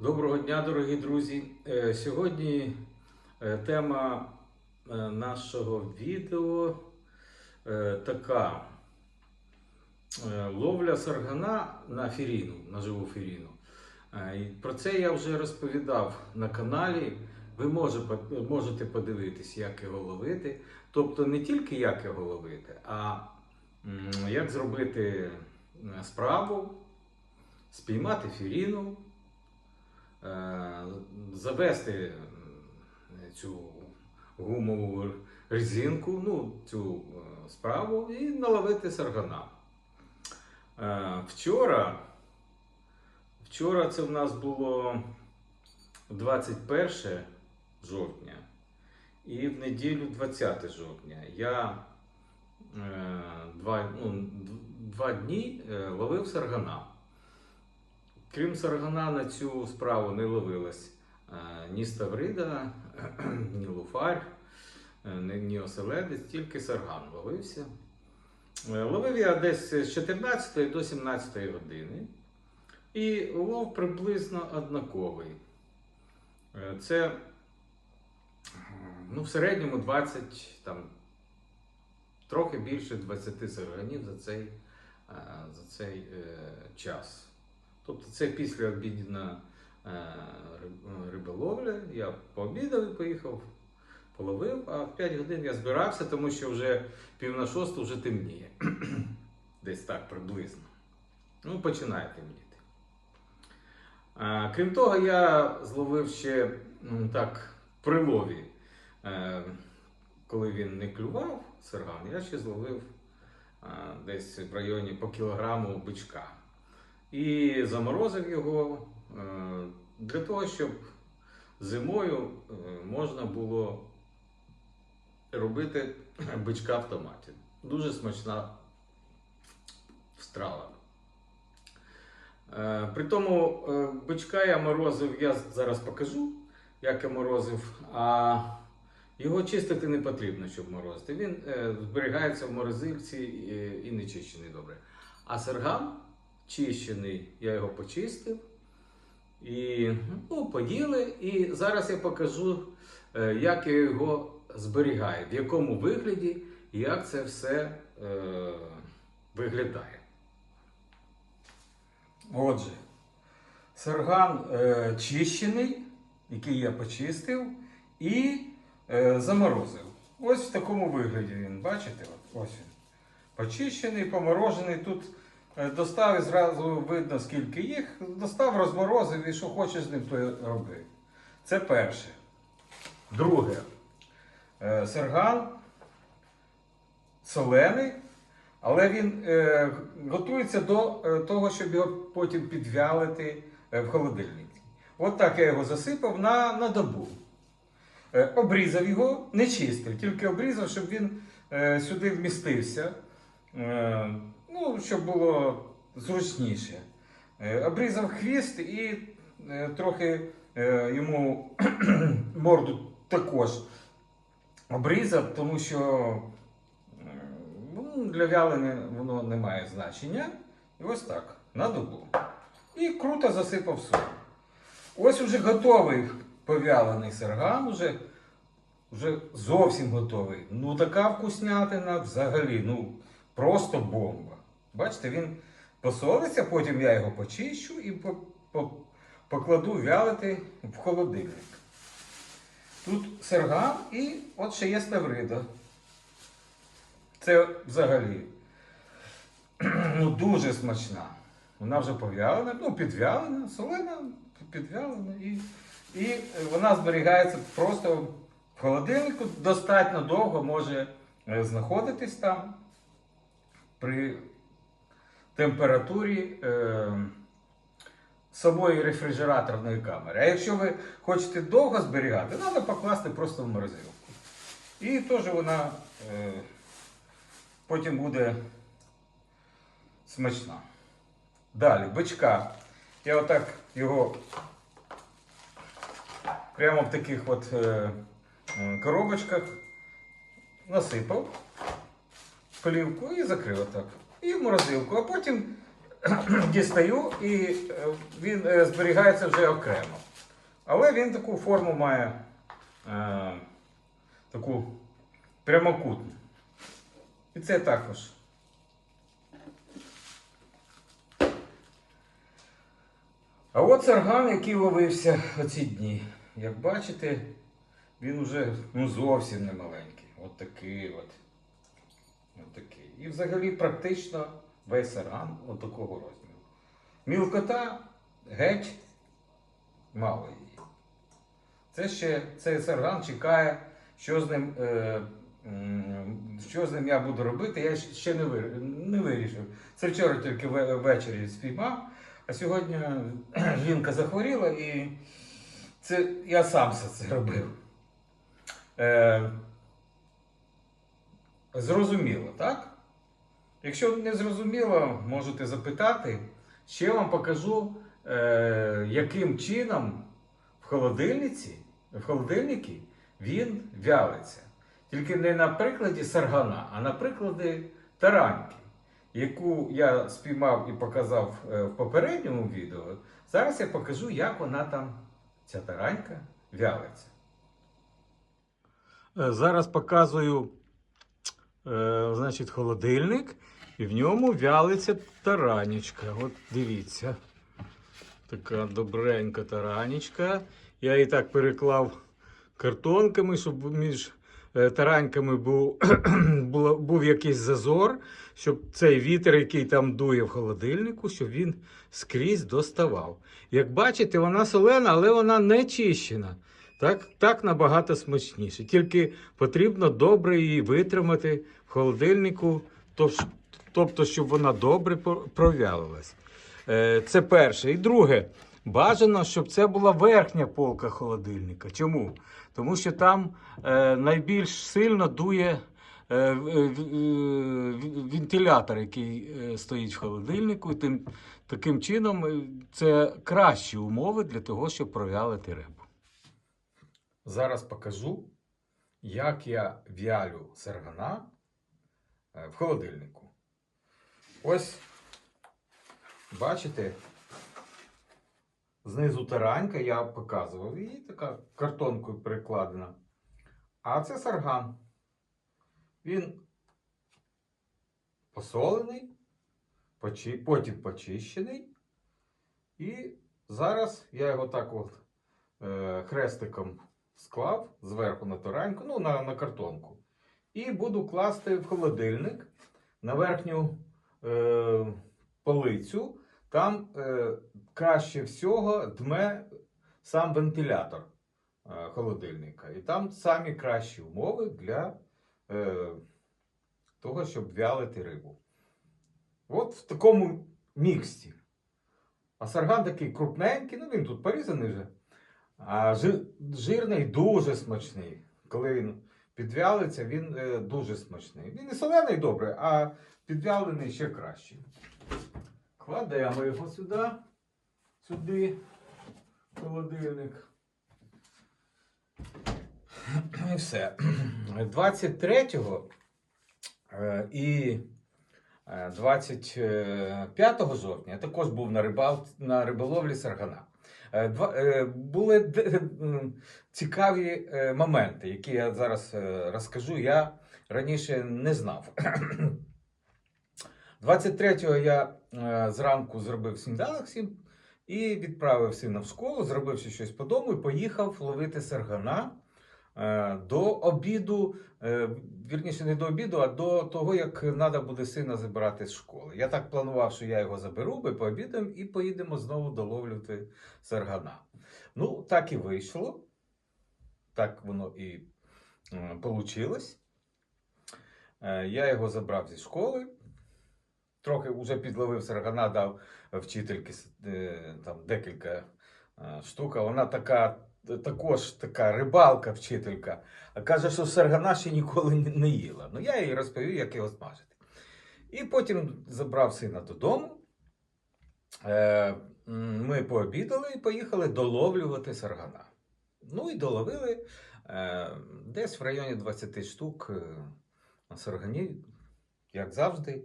Доброго дня, дорогі друзі. Е, Сьогодні е, тема е, нашого відео така: ловля саргана на фіріну, на живу фіріну. Про це я вже розповідав на каналі. Ви можете подивитись, як його ловити. Тобто не тільки як його ловити, а як зробити справу, спіймати фіріну. Е, завести е, цю гумову резинку, ну, цю е, справу і наловити саргана. Вчора, вчора це в нас було 21 жовтня і в неділю 20 жовтня. Я два, ну, два дні ловив саргана. Крім саргана, на цю справу не ловилась е, ні ставрида, ні луфар, е, ні, оселедець, тільки сарган ловився. Е, Ловив я десь з 14 до 17 години. І лов приблизно однаковий. Це ну, в середньому 20, там, трохи більше 20 сарганів за цей, за цей час. Тобто це після обідна е, риб- риболовля. Я пообідав і поїхав, половив, а в 5 годин я збирався, тому що вже пів на шосту вже темніє. Десь так приблизно. Ну, починає темніти. Крім того, я зловив ще м, так при лові, е, коли він не клював серган, я ще зловив десь в районі по кілограму бичка і заморозив його е, для того, щоб зимою е, можна було робити бичка в томаті. Дуже смачна страва. Е, При тому бичка я морозив, я зараз покажу, як я морозив, а його чистити не потрібно, щоб морозити. Він зберігається в морозильці і, не чищений добре. А серган чищений, я його почистив. І ну, поїли. І зараз я покажу, е, як я його зберігаю, в якому вигляді як це все е, виглядає. Отже, сарган е, чищений, який я почистив, і е, заморозив. Ось в такому вигляді він, бачите? Ось він. Почищений, поморожений. Тут достав і зразу видно, скільки їх. Достав, розморозив і що хочеш з ним, то роби. Це перше. Друге. Е, сарган солений, але він е, готується до е, того, щоб його потім підвялити е, в холодильнику. От так я його засипав на, на добу. Е, обрізав його, не чистив, тільки обрізав, щоб він е, сюди вмістився. Ну, щоб було зручніше. Е, обрізав хвіст і е, трохи е, йому морду також обрізав, тому що ну, для вялення воно не має значення. І ось так, на добу. І круто засипав соль. Ось уже готовий повялений серган, уже, вже зовсім готовий. Ну така вкуснятина взагалі, ну просто бомба. Бачите, він посолиться, потім я його почищу і по, по, покладу вялити в холодильник. Тут серган і от ще є ставрида. Це взагалі ну, дуже смачна. Вона вже пов'ялена, ну, підвялена, солена, підвялена. І, і вона зберігається просто в холодильнику, достатньо довго може е, знаходитись там при температурі е, самої рефрижераторної камери. А якщо ви хочете довго зберігати, треба покласти просто в морозилку. І теж вона е, потім буде смачна. Далі, бичка. Я отак його прямо в таких от е, коробочках насипав плівку і закрив отак. І в морозилку. А потім дістаю і е, він е, зберігається вже окремо. Але він таку форму має е, таку прямокутну. І це також. А от сарган, який ловився оці дні. Як бачите, він уже ну, зовсім не маленький. От такий от. От такий. І взагалі практично весь сарган от такого розміру. Мілкота геть мало її. Це ще цей сарган чекає, що з ним, е, що з ним я буду робити, я ще не, не вирішив. Це вчора тільки ввечері спіймав, а сьогодні жінка захворіла і це я сам все це робив. Е, зрозуміло, так? Якщо не зрозуміло, можете запитати. Ще вам покажу, е, яким чином в холодильниці, в холодильнику він вялиться. Тільки не на прикладі саргана, а на прикладі тараньки, яку я спіймав і показав е, в попередньому відео. Зараз я покажу, як вона там, ця таранька, вялиться. Е, Зараз показую е, значить, холодильник, і в ньому вялиться таранечка. От дивіться. Така добренька таранечка. Я її так переклав картонками, щоб між е, тараньками був, був якийсь зазор, щоб цей вітер, який там дує в холодильнику, щоб він скрізь доставав. Як бачите, вона солена, але вона не чищена. Так, так набагато смачніше. Тільки потрібно добре її витримати в холодильнику, тоб- тобто, щоб вона добре про- провялилась. Е, Це перше. І друге, бажано, щоб це була верхня полка холодильника. Чому? Тому що там е, найбільш сильно дує е, вентилятор, який стоїть в холодильнику. Тим, таким чином це кращі умови для того, щоб провялити рибу. Зараз покажу, як я в'ялю саргана е, в холодильнику. Ось, бачите, знизу таранька я показував, її така картонкою перекладена. А це сарган. Він посолений, потім почищений. І зараз я його так от е, хрестиком склав зверху на тараньку, ну на, на картонку. І буду класти в холодильник на верхню е, полицю. Там е, краще всього дме сам вентилятор е, холодильника. І там самі кращі умови для е, того, щоб вялити рибу. От в такому міксті. А сарган такий крупненький, ну він тут порізаний вже. А жирний дуже смачний. Коли він підвялиться, він е, дуже смачний. Він і солений добре, а підвялений ще краще. Кладемо його сюди, сюди, в холодильник. І все. 23-го е, і е, 25 жовтня я також був на, рибал, на риболовлі саргана. Е, е, були цікаві е, моменти, які я зараз е, розкажу. Я раніше не знав. 23-го я е, зранку зробив сніданок всім і відправив сина в школу, зробив щось по дому і поїхав ловити саргана е, до обіду. е, Вірніше, не до обіду, а до того, як треба буде сина забирати з школи. Я так планував, що я його заберу, ми пообідаємо і поїдемо знову доловлювати саргана. Ну, так і вийшло. Так воно і вийшло. Я його забрав зі школи. Трохи вже підловив саргана, дав вчительки е, там декілька е, штук. Вона така, також така рибалка, вчителька. А каже, що саргана ще ніколи не- їла. Ну я їй розповів, як його смажити. І потім забрав сина додому. Е, Ми пообідали і поїхали доловлювати саргана. Ну і доловили десь в районі 20 штук е, на саргані, як завжди.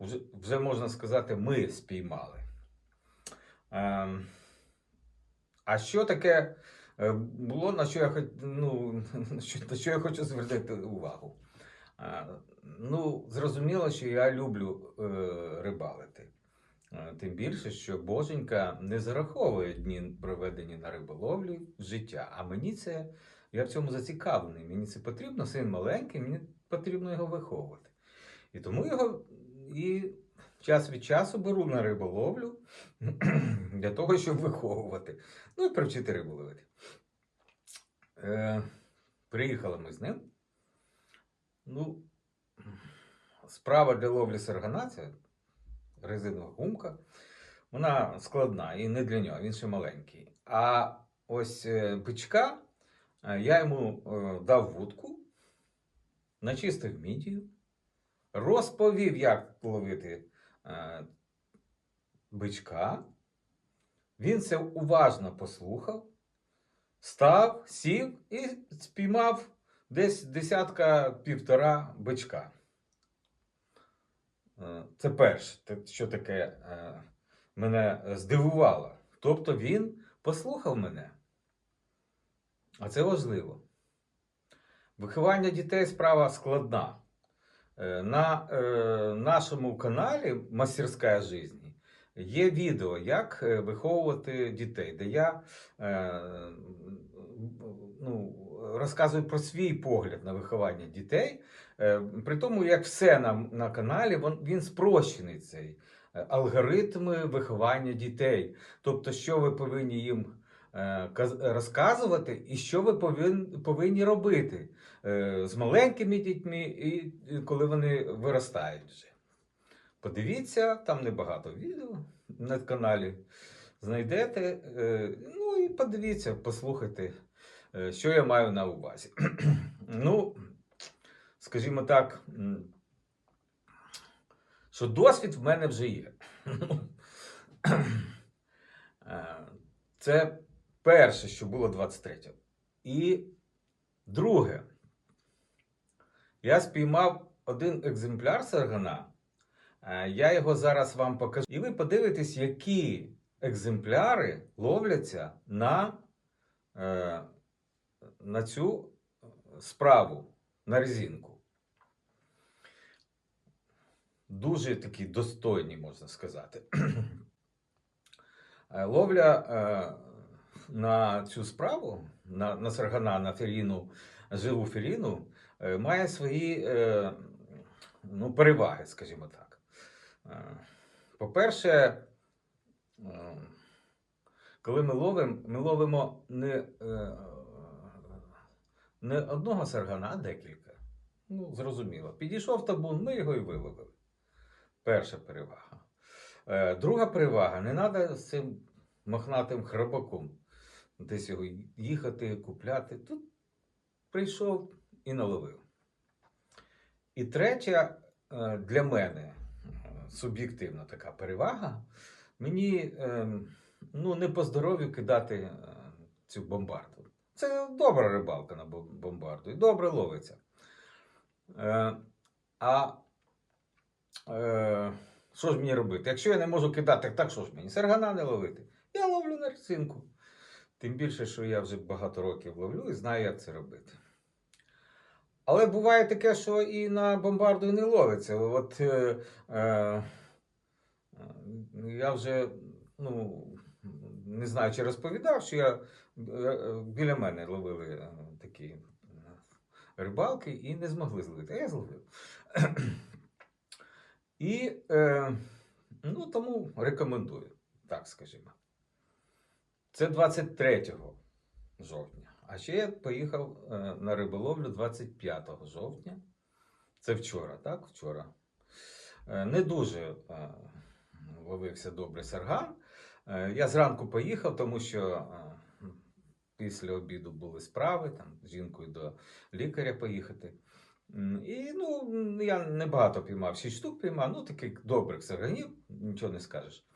Вже, можна сказати, ми спіймали. Ем, а що таке е, було, на що я, ну, на що я хочу звернути увагу? Е, Ну, зрозуміло, що я люблю е, рибалити. Тим більше, що Боженька не зараховує дні, проведені на риболовлі життя. А мені це, я в цьому зацікавлений. Мені це потрібно, син маленький, мені потрібно його виховувати. І тому його і час від часу беру на риболовлю для того, щоб виховувати. Ну і привчити рибу ловити. Е, приїхали ми з ним. Ну, справа для ловлі саргана це резинова гумка. Вона складна і не для нього, він ще маленький. А ось е, бичка е, я йому е, дав вудку, начистив мідію, розповів, як ловити е, бичка. Він це уважно послухав, став, сів і спіймав десь десятка півтора бичка. Е, Це перше, що таке е, мене здивувало. Тобто він послухав мене. А це важливо. Виховання дітей справа складна. Е, На е, нашому каналі Мастерська жизнь є відео, як е, виховувати дітей, де я ну, розказую про свій погляд на виховання дітей. При тому, як все на, на каналі, він, спрощений цей алгоритми виховання дітей. Тобто, що ви повинні їм розказувати, і що ви повинні робити з маленькими дітьми, і коли вони виростають вже. Подивіться, там небагато відео на каналі. Знайдете. е, Ну і подивіться, послухайте, е, що я маю на увазі. Ну, скажімо так, що досвід в мене вже є. Е, Це перше, що було 23-го. І друге, я спіймав один екземпляр саргана. Е, Я його зараз вам покажу. І ви подивитесь, які екземпляри ловляться на, е, на цю справу, на резинку. Дуже такі достойні, можна сказати. Е, Ловля на цю справу, на, на саргана, на феріну, живу феріну, має свої е, ну, переваги, скажімо так. Е, По-перше, е, коли ми ловимо, ми ловимо не, е, не одного саргана, а декілька. Ну, зрозуміло. Підійшов табун, ми його і виловили. Перша перевага. Е, Друга перевага, не треба з цим мохнатим храбаком десь його їхати, купляти. Тут прийшов і наловив. І третя е, для мене е, суб'єктивна така перевага. Мені е, ну, не по здоров'ю кидати цю бомбарду. Це добра рибалка на бомбарду і добре ловиться. А що ж мені робити? Якщо я не можу кидати, так що ж мені? Саргана не ловити. Я ловлю на резинку. Тим більше, що я вже багато років ловлю і знаю, як це робити. Але буває таке, що і на бомбарду не ловиться. От е, е, я вже ну, не знаю, чи розповідав, що я, е, біля мене ловили е, такі е, рибалки і не змогли зловити. А я зловив. І е, ну, тому рекомендую, так скажімо. Це 23 жовтня. А ще я поїхав е, на риболовлю 25 жовтня. Це вчора, так? Вчора. Е, не дуже е, ловився добре сарган. Е, я зранку поїхав, тому що після обіду були справи, там з жінкою до лікаря поїхати. І ну, я небагато піймав, 6 штук піймав, ну таких добрих сарганів, нічого не скажеш.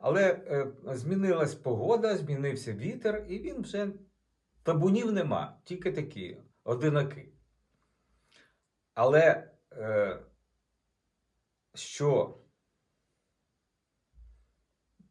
Але змінилась погода, змінився вітер, і він вже табунів нема, тільки такі, одинаки. Але е, що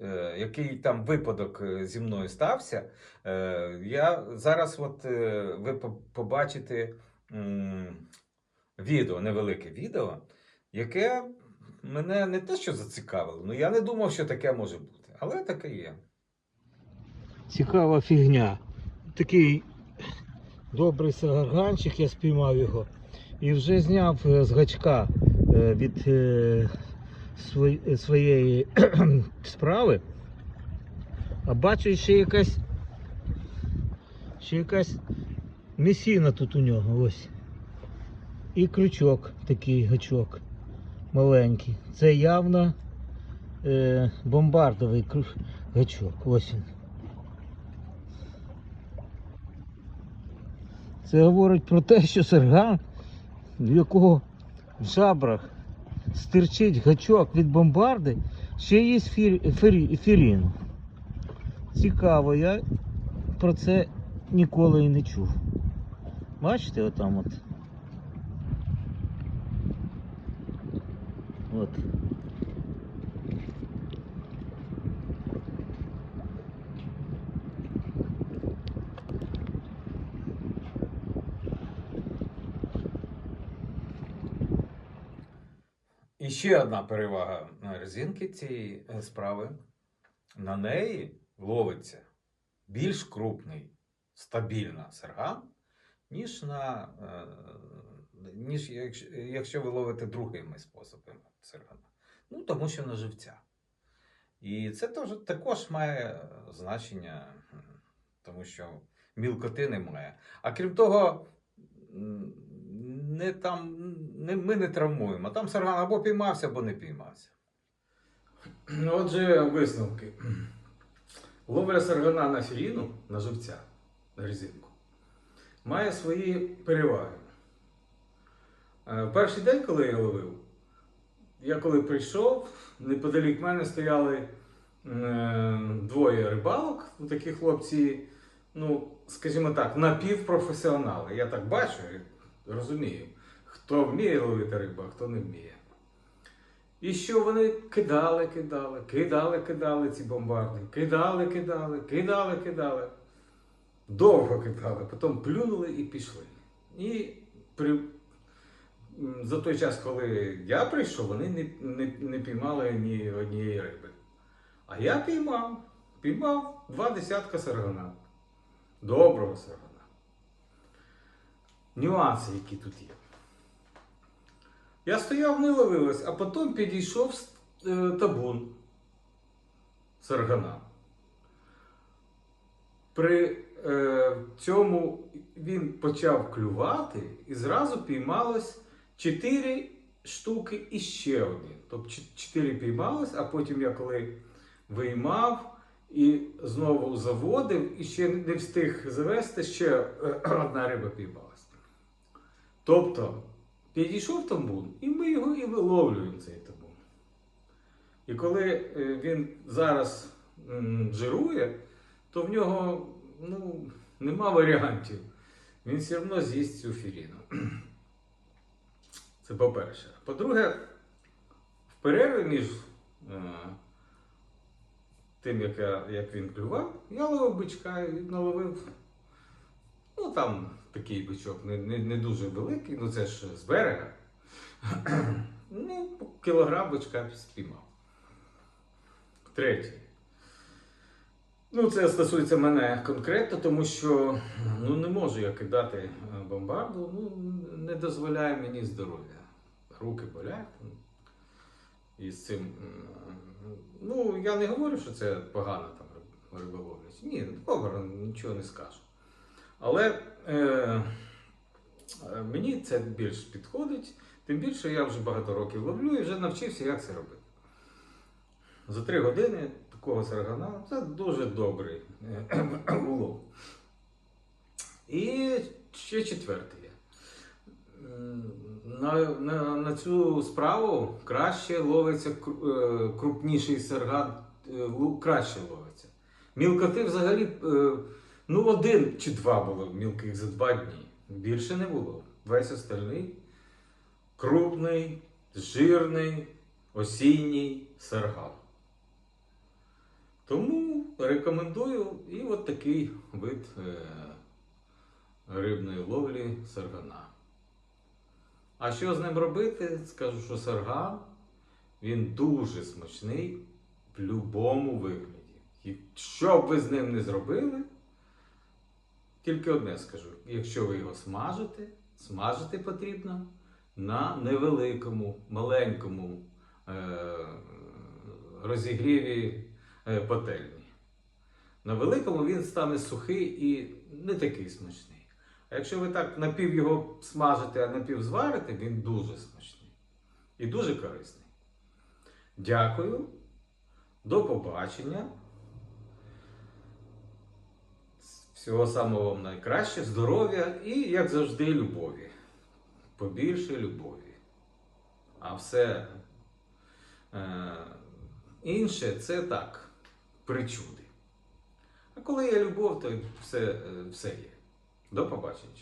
е, який там випадок е, зі мною стався, е, я зараз, от е, ви побачите м, відео, невелике відео, яке мене не те, що зацікавило, ну я не думав, що таке може бути, але таке є. Цікава фігня. Такий добрий сагарганчик, я спіймав його. І вже зняв е, з гачка е, від е, своєї справи. А бачу ще якась ще якась місіна тут у нього ось. І крючок такий гачок маленький. Це явно е, бомбардовий гачок. Ось він. Це говорить про те, що серган, в якого в жабрах стирчить гачок від бомбарди, ще є фір, фірі, фірін. Цікаво, я про це ніколи і не чув. Бачите, отам от. От. І ще одна перевага е, резинки цієї е, справи. На неї ловиться більш крупний, стабільна серган, ніж на е, ніж якщо, ви ловите другими способами сергана. Ну, тому що на живця. І це також має значення, тому що мілкоти немає. А крім того, не там, не, ми не травмуємо. Там сарган або піймався, або не піймався. Ну, Отже, висновки. Ловля саргана на фіріну, на живця, на резинку, має свої переваги. Е, Перший день, коли я ловив, я коли прийшов, неподалік мене стояли е, двоє рибалок, такі хлопці, ну, скажімо так, напівпрофесіонали. Я так бачу розумію, хто вміє ловити рибу, а хто не вміє. І що вони кидали, кидали, кидали, кидали ці бомбарди, кидали, кидали, кидали, кидали. Довго кидали, потім плюнули і пішли. І при, за той час, коли я прийшов, вони не, не, не піймали ні однієї риби. А я піймав, піймав два десятка саргана. Доброго саргана. Нюанси, які тут є. Я стояв, не ловилась, а потім підійшов е, табун саргана. При е, цьому він почав клювати і зразу піймалось 4 штуки і ще один. Тобто 4 піймалось, а потім я коли виймав і знову заводив, і ще не встиг завести, ще е, одна риба піймалась. Тобто підійшов тамбун, і ми його і виловлюємо цей табун. І коли е, він зараз жирує, то в нього ну, нема варіантів. Він все одно з'їсть цю фіріну. Це по-перше. По-друге, в перерві між е, тим, як, я, як він клював, я ловив бичка і наловив. Ну там такий бичок, не, не, не дуже великий, ну це ж з берега. ну, кілограм бичка спіймав. Третє. Ну, це стосується мене конкретно, тому що ну, не можу я кидати е, бомбарду, ну, не дозволяє мені здоров'я. Руки болять. І з цим. Ну, я не говорю, що це погано там риб- риболовля. Ні, добре, нічого не скажу. Але е, е, мені це більш підходить, тим більше я вже багато років ловлю і вже навчився, як це робити. За три години такого саргана це дуже добрий е, улов. І ще четвертий На, на, на цю справу краще ловиться е, крупніший сарган, е, краще ловиться. Мілкоти взагалі, ну один чи два було мілких за два дні. Більше не було. Весь остальний крупний, жирний, осінній сарган. Тому рекомендую і от такий вид е, рибної ловлі саргана. А що з ним робити? Скажу, що сарган він дуже смачний в будь-якому вигляді. І що б ви з ним не зробили, тільки одне скажу: якщо ви його смажите, смажити потрібно на невеликому, маленькому е- розігріві е, пательні. На великому він стане сухий і не такий смачний. А якщо ви так напів його смажите, а напів зварите, він дуже смачний і дуже корисний. Дякую. До побачення. Всього самого вам найкраще, здоров'я і, як завжди, любові. Побільше любові. А все е, інше це так, причуди. А коли є любов, то все, е, все є. До побачення.